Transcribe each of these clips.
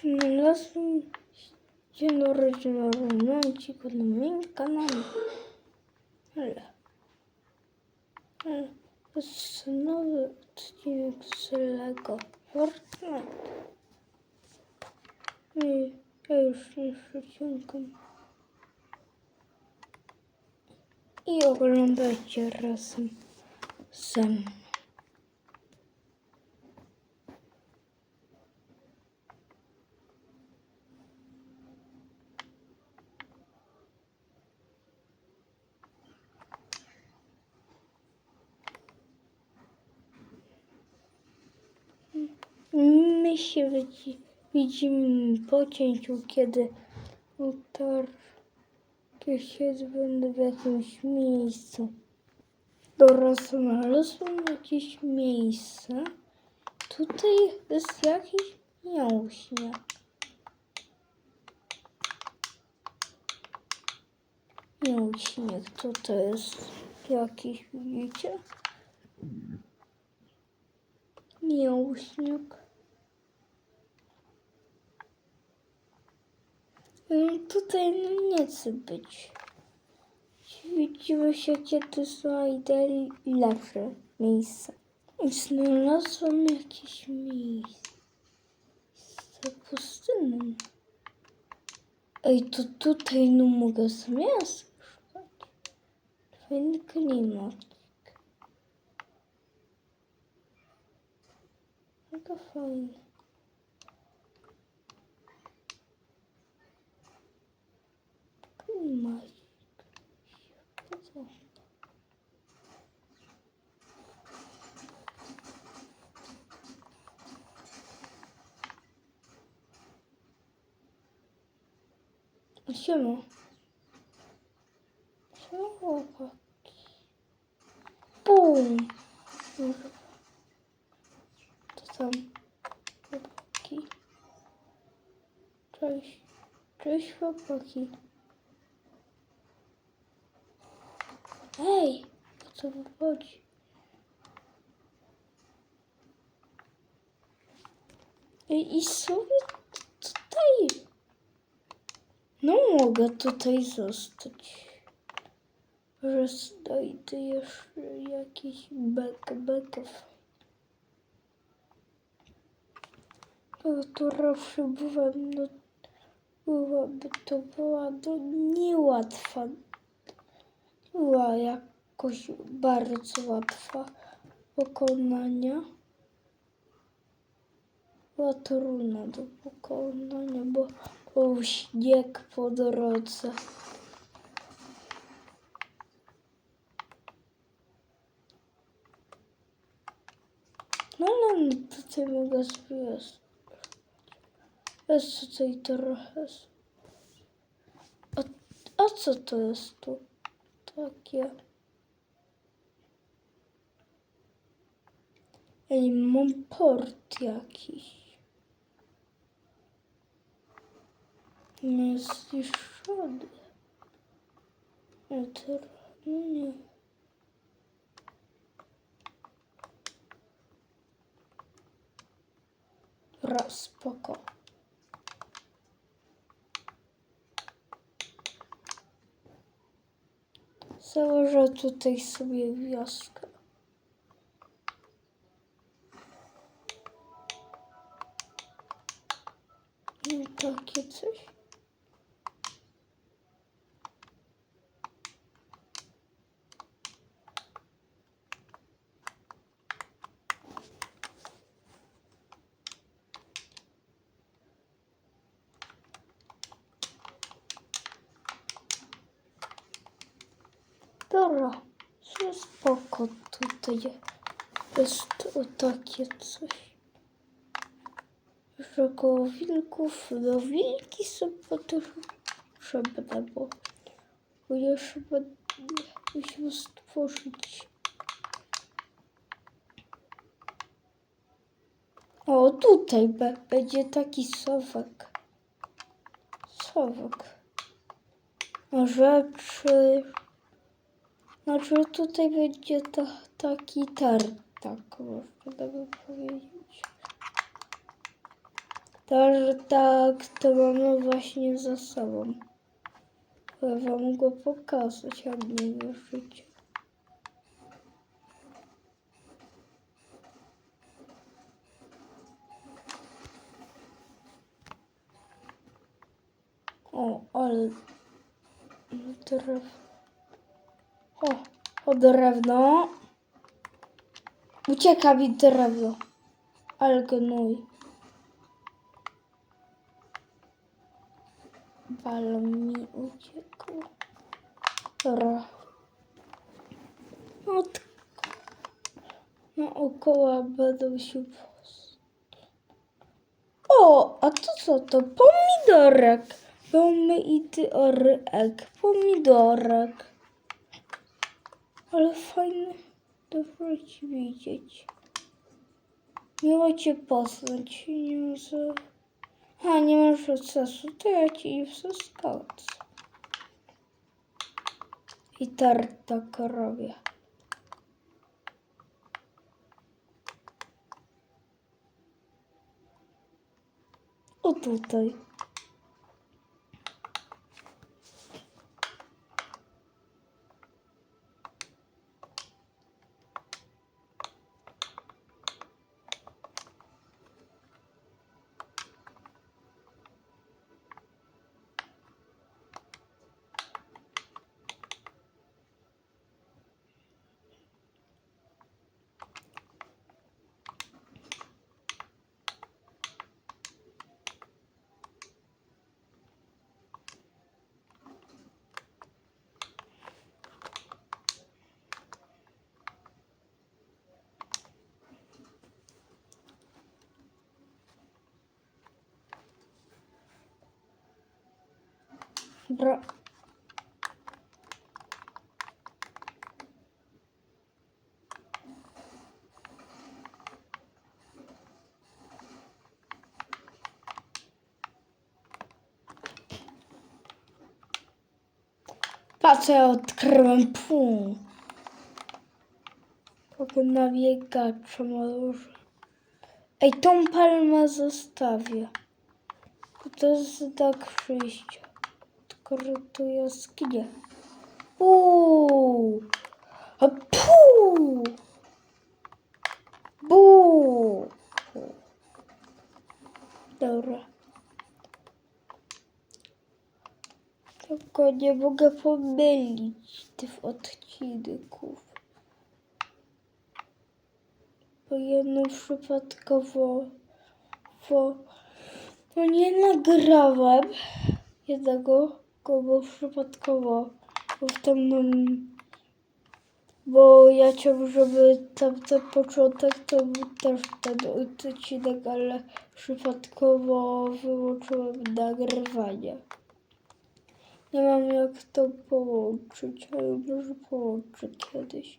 Znalazłem dzień urodzinowy momencik na moim kanale. Ale, ale to jest nowy odcinek z Lego Fortnite. I ja już nie przyciągam. I oglądajcie razem ze My się widzi, widzimy po cięciu, kiedy utarcie się będę w jakimś miejscu. Dobra, znalazłem jakieś miejsce. Tutaj jest jakiś miałśniak. Miałśniak, co to jest? Jakiś, widzicie? Miałśniak. Tutaj no nie chce być. Widzimy się, kiedy znajdę lepsze miejsce. Znalazłam jakieś miejsce pustynne. Ej, to tutaj no mogę sobie szukać. Fajny klimat. Mega fajny. Co? Siema. Siema chłopaki. Bum. Co tam? Chłopaki. Cześć. Cześć Ej, o co wam chodzi? Ej, i sobie tutaj. No mogę tutaj zostać. Może znajdę jeszcze jakiś bek, beków. Która byłem, no byłaby to była no, niełatwa. Była jakoś bardzo łatwa pokonania. Była trudna do pokonania, bo był śnieg po drodze. No ale no, tutaj mogę sobie jest. Tutaj trochę. A, a co to jest tu? Takie. Ej, mam port jakiś. Nie zniszczony. To no nie. Raz, spoko. Założę tutaj sobie wioskę. I takie coś. Dobra, że spoko tutaj jest takie coś. Że koło wilków, no wilki są potrzebne, bo bo jeszcze musiał stworzyć. O, tutaj będzie taki sowek. Sowek. Rzeczy... Znaczy tutaj będzie to, taki tartak, można by powiedzieć. tartak to mamy właśnie za sobą. Ale wam go pokazać, jak nie wierzycie. O, ale drew... O, drewno. Ucieka mi drewno. Ale gnój. Bal mi uciekł. Dobra. Od... Naokoło będą się. O, a to co to? Pomidorek. Mamy i ty orek. Pomidorek. Ale fajny. Dobrze ci widzieć. Miło cię poznać. Nie mam za... A, nie masz czasu, to ja ci wsaskałam. I tartak robię. O tutaj. Bra. Patrzę, odkryłem pół. Kogo nawiegacza może. Ej, tą palmę zostawię. To jest przyjścia. Skoro to jaskinie. Uuu. Bu. Dobra. Tylko nie mogę pomylić tych odcinków. Bo jedno przypadkowo bo, bo nie nagrałem jednego, bo przypadkowo, bo w tym bo ja chciałbym, żeby tam ten początek to był też ten odcinek, ale przypadkowo wyłączyłem nagrywanie. Nie mam jak to połączyć, ale może połączę kiedyś.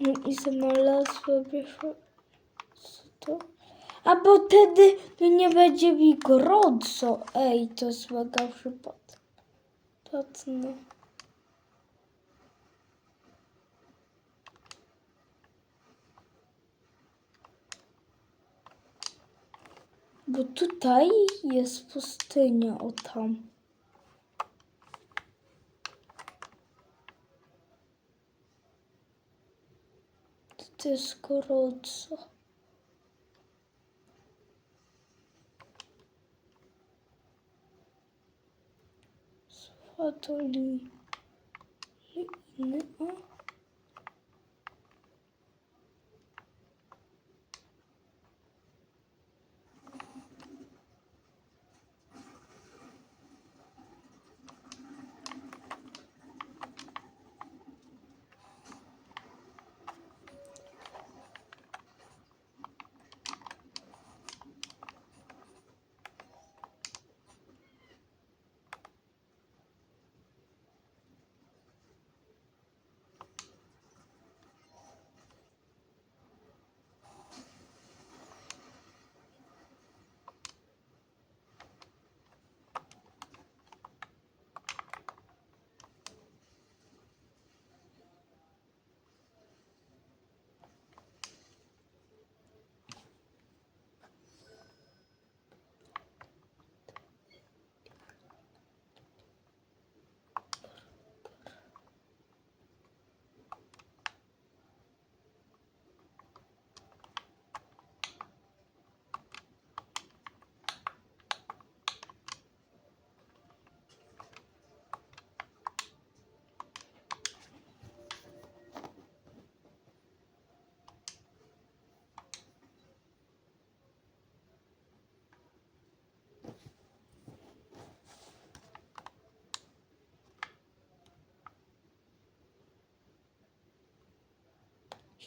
I. Co to? A bo wtedy nie będzie mi gorąco. Ej, to mega przypadek. Zacne. Bo tutaj jest pustynia, o tam. To jest gorąco. Swadoli. Inny,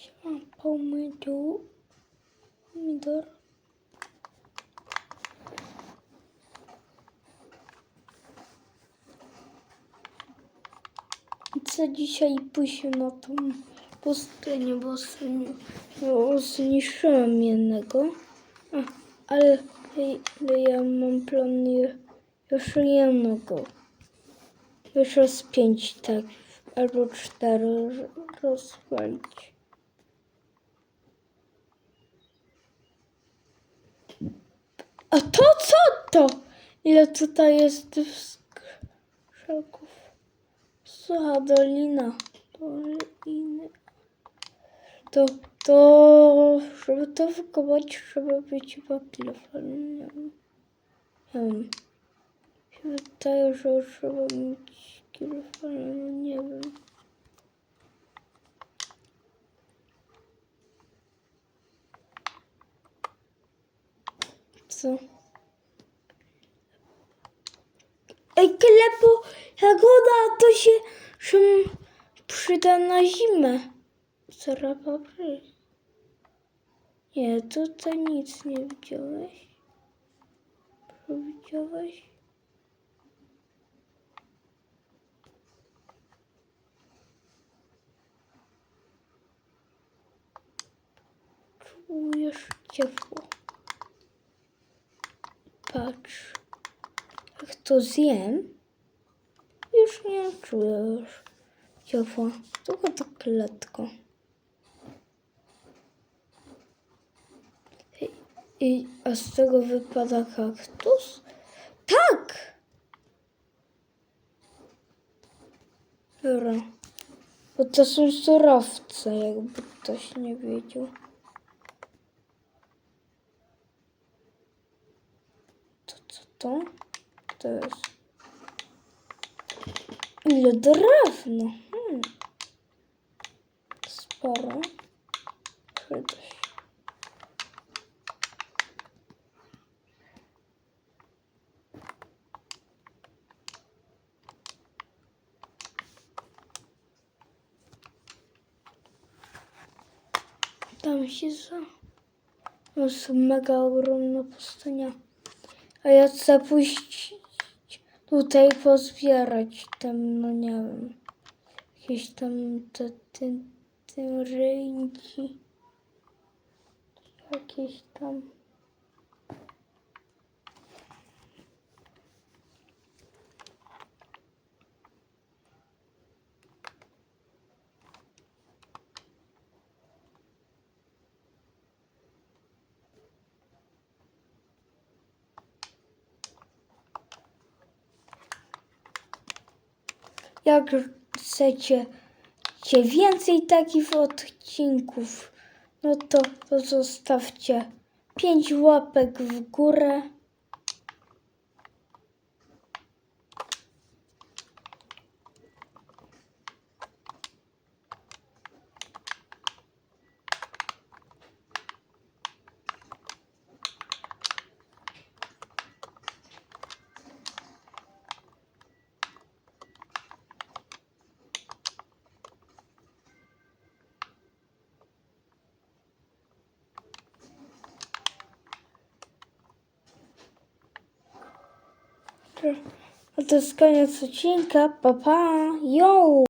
o. Siema, pomidor. Pomidor. Chcę dzisiaj pójść na tą pustynię, bo zni- bo zniszczyłem jednego. Ale, ja mam plan je- jeszcze jednego. Jeszcze z pięć, tak. Albo cztery rozwalić. A to co to? Ile tutaj jest skrzaków? Słucha dolina. Doliny. To, to, żeby to wykopać, trzeba być chyba kilofanem. Nie wiem. Się wydaje, że trzeba mieć kilofanem, nie wiem. Ej, klepo, jagoda, to się przyda na zimę. Nie, tutaj nic nie widziałeś. Widziałeś? Czujesz ciepło. Patrz. Jak to zjem, już nie czujesz ciepła. Tylko tak letko. I, I, a z tego wypada kaktus? Tak! Dobra. Bo to są surowce, jakby ktoś nie wiedział. To to? Jest. Ile drewna? Hmm. Sporo. Przyda. Tam się za... To jest mega ogromna pustynia. A ja chcę pójść tutaj pozbierać tam, no nie wiem, jakieś tam te, te, te rynki, jakieś tam. Jak chcecie więcej takich odcinków, no to zostawcie 5 łapek w górę. A to jest koniec odcinka. Pa, pa. Yo!